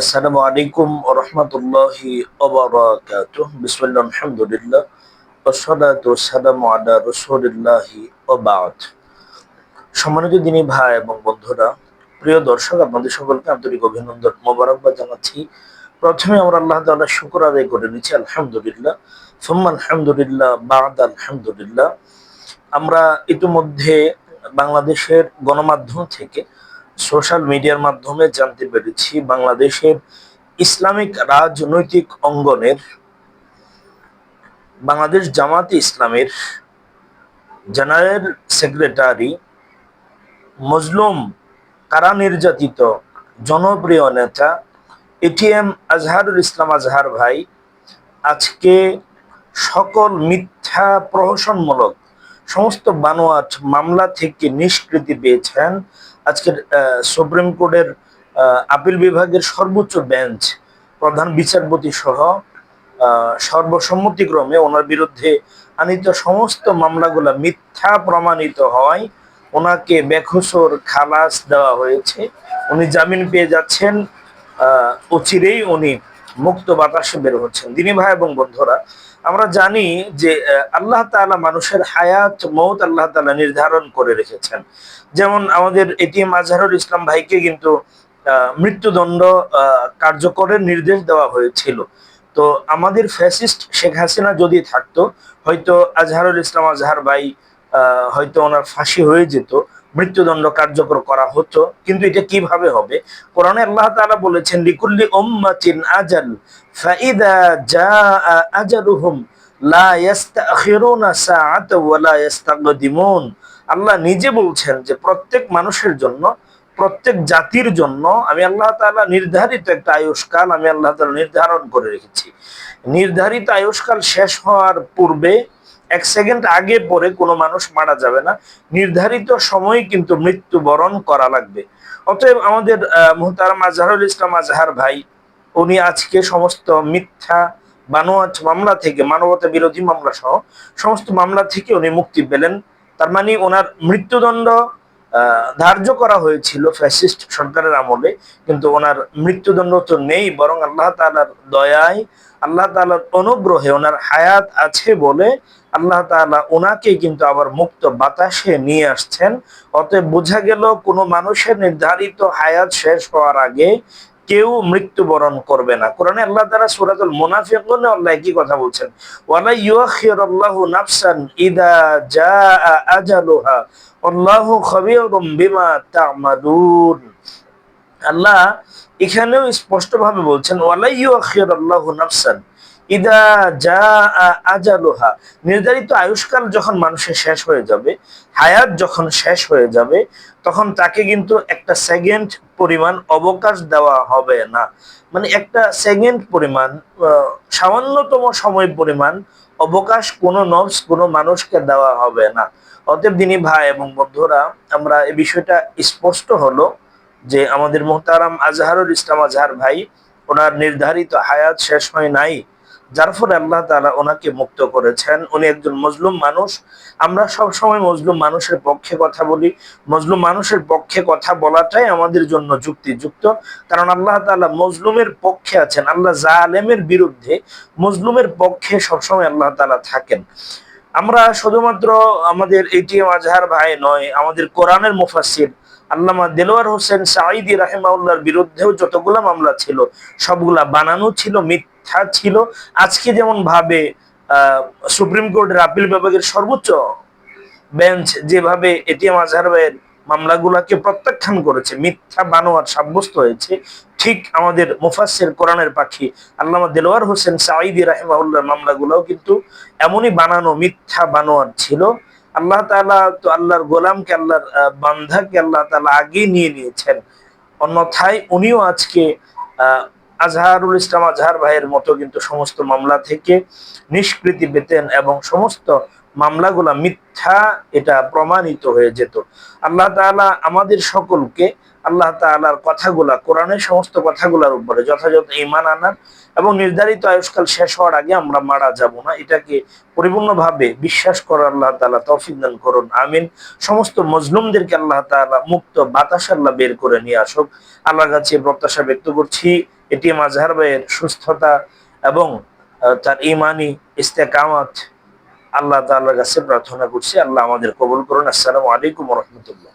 আসসালামু আলাইকুম রহমতুল্লাহি বিসমিল্লাহ আলহামদুলিল্লাহ ওসলাতু সালামু আলা রাসূলিল্লাহি ওয়া বা'দ। সম্মানিত দিনী ভাই এবং বন্ধুরা, প্রিয় দর্শক, আপনাদের সকলকে আন্তরিক অভিনন্দন মোবারকবাদ জানাচ্ছি। প্রথমে আমরা আল্লাহ তাআলা শুকর আদায় করে নিচ্ছি, আলহামদুলিল্লাহ। সুম্মা আলহামদুলিল্লাহ, বাদ আলহামদুলিল্লাহ। আমরা ইতিমধ্যে বাংলাদেশের গণমাধ্যম থেকে সোশ্যাল মিডিয়ার মাধ্যমে জানতে পেরেছি বাংলাদেশের ইসলামিক রাজনৈতিক অঙ্গনের, বাংলাদেশ জামাত ইসলামের জেনারেল সেক্রেটারি মজলুম কারা নির্যাতিত জনপ্রিয় নেতা এটিএম আজহারুল ইসলাম আজহার ভাই আজকে সকল মিথ্যা প্রহসনমূলক সমস্ত বানোয়াট মামলা থেকে নিষ্কৃতি পেয়েছেন। আজকের সুপ্রিম কোর্টের আপিল বিভাগের সর্বোচ্চ বেঞ্চ প্রধান বিচারপতি সহ সর্বসম্মতিক্রমে ওনার বিরুদ্ধে আনিত সমস্ত মামলাগুলো মিথ্যা প্রমাণিত হয় ওনাকে বেখসর খালাস দেওয়া হয়েছে। উনি জামিন পেয়ে যাচ্ছেন অচিরেই উনি মুক্ত বাতাসে বের হচ্ছেন। দিনী ভাই এবং বন্ধুরা আমরা জানি যে আল্লাহ তালা মানুষের হায়াত মৌত আল্লাহ তালা নির্ধারণ করে রেখেছেন। যেমন আমাদের এটিএম আজহারুল ইসলাম ভাইকে কিন্তু মৃত্যুদণ্ড কার্যকরের নির্দেশ দেওয়া হয়েছিল। তো আমাদের ফ্যাসিস্ট শেখ হাসিনা যদি থাকতো, হয়তো আজহারুল ইসলাম আজহার ভাই হয়তো ওনার ফাঁসি হয়ে যেত। মৃত্যুদণ্ড কার্যকর করা হতো, কিন্তু এটা কীভাবে হবে? কোরআনে আল্লাহ তাআলা বলেছেন, লিকুল্লি উম্মাতিন আজাল, ফাইদা জাআ আজালুহুম, লা ইস্তাখিরুনা সাআত ওয়া লা ইস্তাকদিমুন আল্লাহ নিজে বলছেন যে, প্রত্যেক মানুষের জন্য, প্রত্যেক জাতির জন্য আমি আল্লাহ তাআলা নির্ধারিত একটা আয়ুষ্কাল আমি আল্লাহ তাআলা নির্ধারণ করে রেখেছি। নির্ধারিত আয়ুষ্কাল শেষ হওয়ার পূর্বে এক সেকেন্ড আগে পরে কোনো মানুষ মারা যাবে না। নির্ধারিত সময় কিন্তু মৃত্যুবরণ করা লাগবে। অতএব আমাদের মোহতারাম আজহারুল ইসলাম আজহার ভাই, উনি আজকে সমস্ত মিথ্যা, বানোয়াট মামলা থেকে, মানবতা বিরোধী মামলা সহ সমস্ত মামলা থেকে উনি মুক্তি পেলেন। তার মানে ওনার মৃত্যুদণ্ড ধার্য করা হয়েছিল ফ্যাসিস্ট সরকারের আমলে, কিন্তু ওনার মৃত্যুদণ্ড তো নেই, বরং আল্লাহ তালার দয়ায়, আল্লাহ তালার অনুগ্রহে ওনার হায়াত আছে বলে আল্লাহ তালা ওনাকে কিন্তু আবার মুক্ত বাতাসে নিয়ে আসছেন। অতএব বোঝা গেল কোনো মানুষের নির্ধারিত হায়াত শেষ হওয়ার আগে কেউ মৃত্যুবরণ করবে না। কোরআনে আল্লাহ তারা সুরাতুল মুনাফিকুনে আল্লাহ কি কথা বলছেন? ওয়ালা ইউখিরুল্লাহু নাফসান ইদা জাআ আজালুহা, আল্লাহু বিমা তা'মালুন। আল্লাহ এখানেও বলছেন, ওয়ালা ইউখিরুল্লাহু নাফসান ইদা যা আজালুহা। নির্ধারিত আয়ুষ্কাল যখন মানুষের শেষ হয়ে যাবে, হায়াত যখন শেষ হয়ে যাবে, তখন তাকে কিন্তু একটা সেকেন্ড পরিমাণ অবকাশ দেওয়া হবে না। মানে একটা সেকেন্ড পরিমাণ সামান্যতম সময় পরিমাণ অবকাশ কোনো নবস, কোনো মানুষকে দেওয়া হবে না। অতএব দিনী ভাই এবং বন্ধুরা, আমরা এই বিষয়টা স্পষ্ট হলো যে আমাদের মোহতারাম আজহারুল ইসলাম আজহার ভাই, ওনার নির্ধারিত হায়াত শেষ হয় নাই। যার ফলে আল্লাহ তালা ওনাকে মুক্ত করেছেন। উনি একজন মজলুম মানুষ। আমরা সব সময় মজলুম মানুষের পক্ষে কথা বলি। মজলুম মানুষের পক্ষে কথা বলাটাই আমাদের জন্য যুক্তিযুক্ত। কারণ আল্লাহ তালা মজলুমের পক্ষে আছেন। আল্লাহ জালেমের বিরুদ্ধে মজলুমের পক্ষে সবসময় আল্লাহ তালা থাকেন। আমরা শুধুমাত্র আমাদের এটিএম আজহার ভাই নয়, আমাদের কোরআনের মুফাসির আল্লামা দেলোয়ার হোসেন সাঈদি রাহেমাউল্লার বিরুদ্ধেও যতগুলা মামলা ছিল, সবগুলা বানানো ছিল মিথ্যা। ছিল। আজকে যেমন ভাবে সুপ্রিম কোর্টের আপিল বিভাগের সর্বোচ্চ বেঞ্চ যেভাবে এটিএম আজহার ভাইয়ের মামলাগুলাকে প্রত্যাখ্যান করেছে, মিথ্যা বানোয়ার সাব্যস্ত হয়েছে, ঠিক আমাদের মুফাসের কোরআনের পাখি আল্লামা দেলোয়ার হোসেন সাঈদি রাহেমাউল্লার মামলাগুলোও কিন্তু এমনই বানানো মিথ্যা বানোয়ার ছিল। আল্লাহ তালা তো আল্লাহর গোলামকে, আল্লাহর বান্ধাকে আল্লাহ তালা আগেই নিয়ে নিয়েছেন। অন্যথায় উনিও আজকে আজহারুল ইসলাম আজহার ভাইয়ের মতো কিন্তু সমস্ত মামলা থেকে নিষ্কৃতি পেতেন এবং সমস্ত মামলাগুলা মিথ্যা, এটা প্রমাণিত হয়ে যেত। আল্লাহ তাআলা আমাদের সকলকে আল্লাহ তাআলার কথাগুলা, কোরআনের সমস্ত কথাগুলোর উপরে যথাযথ ইমান আনার এবং নির্ধারিত আয়ুষ্কাল শেষ হওয়ার আগে আমরা মারা যাব না, এটাকে পরিপূর্ণভাবে বিশ্বাস করার আল্লাহ তাআলা তৌফিক দান করুন, আমিন। সমস্ত মজলুমদেরকে আল্লাহ তাআলা মুক্ত বাতাস আল্লাহ বের করে নিয়ে আসুক। আল্লাহর কাছে প্রত্যাশা ব্যক্ত করছি এটি মাজহার ভাইয়ের সুস্থতা এবং তার ইমানি ইস্তেকামত আল্লাহ তাল্লাহ কাছে প্রার্থনা করছি আল্লাহ আমাদের কবল করুন। আসসালামু আলাইকুম রহমতুল্লাহ।